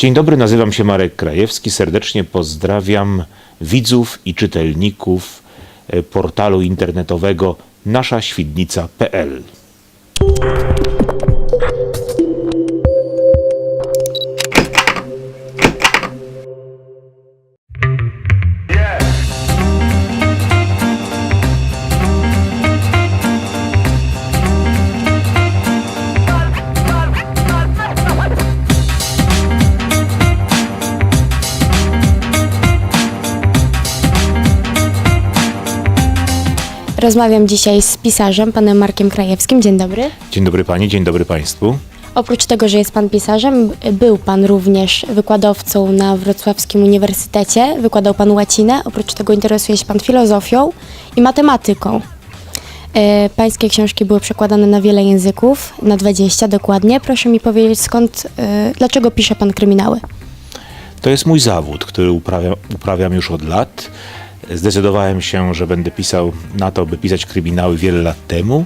Dzień dobry, nazywam się Marek Krajewski. Serdecznie pozdrawiam widzów i czytelników e, portalu internetowego naszaświdnica.pl. Rozmawiam dzisiaj z pisarzem, panem Markiem Krajewskim. Dzień dobry. Dzień dobry Panie, dzień dobry Państwu. Oprócz tego, że jest pan pisarzem, był pan również wykładowcą na Wrocławskim Uniwersytecie. Wykładał pan łacinę. Oprócz tego interesuje się pan filozofią i matematyką. E, Pańskie książki były przekładane na wiele języków, na 20 dokładnie. Proszę mi powiedzieć, skąd, e, dlaczego pisze pan kryminały? To jest mój zawód, który uprawia, uprawiam już od lat. Zdecydowałem się, że będę pisał na to, by pisać kryminały wiele lat temu.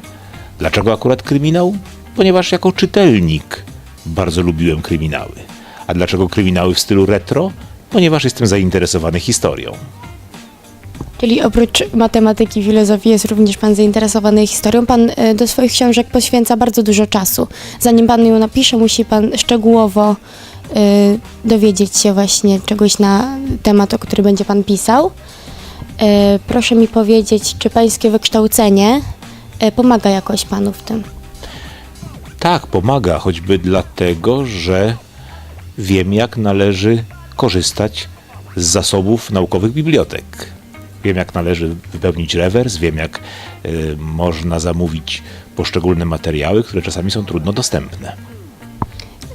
Dlaczego akurat kryminał? Ponieważ jako czytelnik bardzo lubiłem kryminały. A dlaczego kryminały w stylu retro? Ponieważ jestem zainteresowany historią. Czyli oprócz matematyki, filozofii jest również pan zainteresowany historią. Pan e, do swoich książek poświęca bardzo dużo czasu. Zanim pan ją napisze, musi pan szczegółowo e, dowiedzieć się właśnie czegoś na temat, o który będzie pan pisał. E, Proszę mi powiedzieć, czy pańskie wykształcenie e, pomaga jakoś panu w tym? Tak, pomaga, choćby dlatego, że wiem, jak należy korzystać z zasobów naukowych bibliotek. Wiem, jak należy wypełnić rewers, wiem, jak y, można zamówić poszczególne materiały, które czasami są trudno dostępne.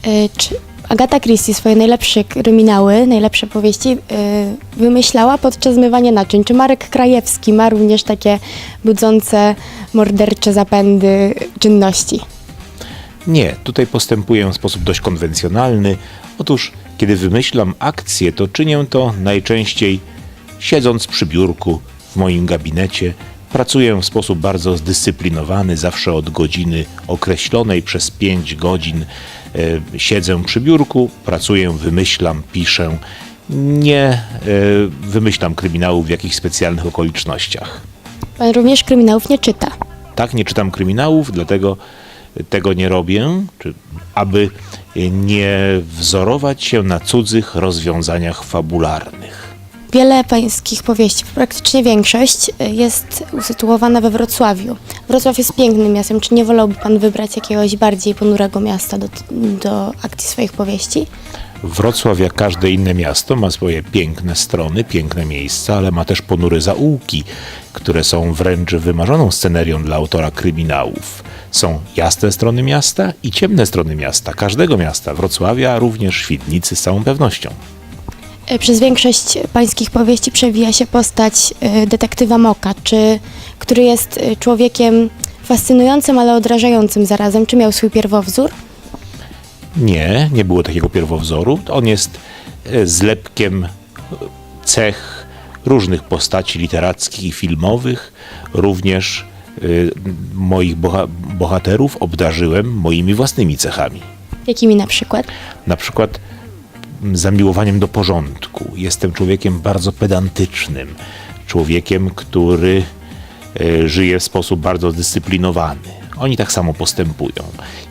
E, Czy Agata Christie swoje najlepsze kryminały, najlepsze powieści e, wymyślała podczas zmywania naczyń? Czy Marek Krajewski ma również takie budzące mordercze zapędy czynności? Nie, tutaj postępuję w sposób dość konwencjonalny. Otóż, kiedy wymyślam akcję, to czynię to najczęściej siedząc przy biurku w moim gabinecie. Pracuję w sposób bardzo zdyscyplinowany, zawsze od godziny określonej przez 5 godzin. E, siedzę przy biurku, pracuję, wymyślam, piszę. Nie e, wymyślam kryminałów w jakichś specjalnych okolicznościach. Pan również kryminałów nie czyta. Tak, nie czytam kryminałów, dlatego tego nie robię, czy, aby nie wzorować się na cudzych rozwiązaniach fabularnych. Wiele pańskich powieści, praktycznie większość, y, jest usytuowana we Wrocławiu. Wrocław jest pięknym miastem. Czy nie wolałby pan wybrać jakiegoś bardziej ponurego miasta do, do akcji swoich powieści? Wrocław, jak każde inne miasto, ma swoje piękne strony, piękne miejsca, ale ma też ponure zaułki, które są wręcz wymarzoną scenerią dla autora kryminałów. Są jasne strony miasta i ciemne strony miasta, każdego miasta, Wrocławia, również Świdnicy z całą pewnością. Y, Przez większość pańskich powieści przewija się postać y, detektywa Moka, czy, który jest y, człowiekiem fascynującym, ale odrażającym zarazem. Czy miał swój pierwowzór? Nie, nie było takiego pierwowzoru. On jest e, zlepkiem e, cech różnych postaci literackich i filmowych. Również e, moich boha- bohaterów obdarzyłem moimi własnymi cechami. Jakimi na przykład? Na przykład zamiłowaniem do porządku. Jestem człowiekiem bardzo pedantycznym, człowiekiem, który e, żyje w sposób bardzo zdyscyplinowany. Oni tak samo postępują.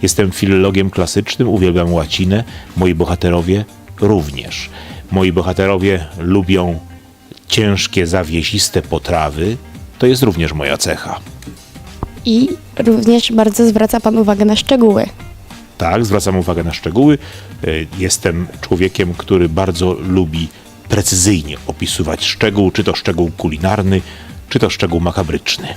Jestem filologiem klasycznym, uwielbiam łacinę, moi bohaterowie również. Moi bohaterowie lubią ciężkie, zawiesiste potrawy. To jest również moja cecha. I również bardzo zwraca pan uwagę na szczegóły. Tak, zwracam uwagę na szczegóły. E, Jestem człowiekiem, który bardzo lubi precyzyjnie opisywać szczegół, czy to szczegół kulinarny, czy to szczegół makabryczny.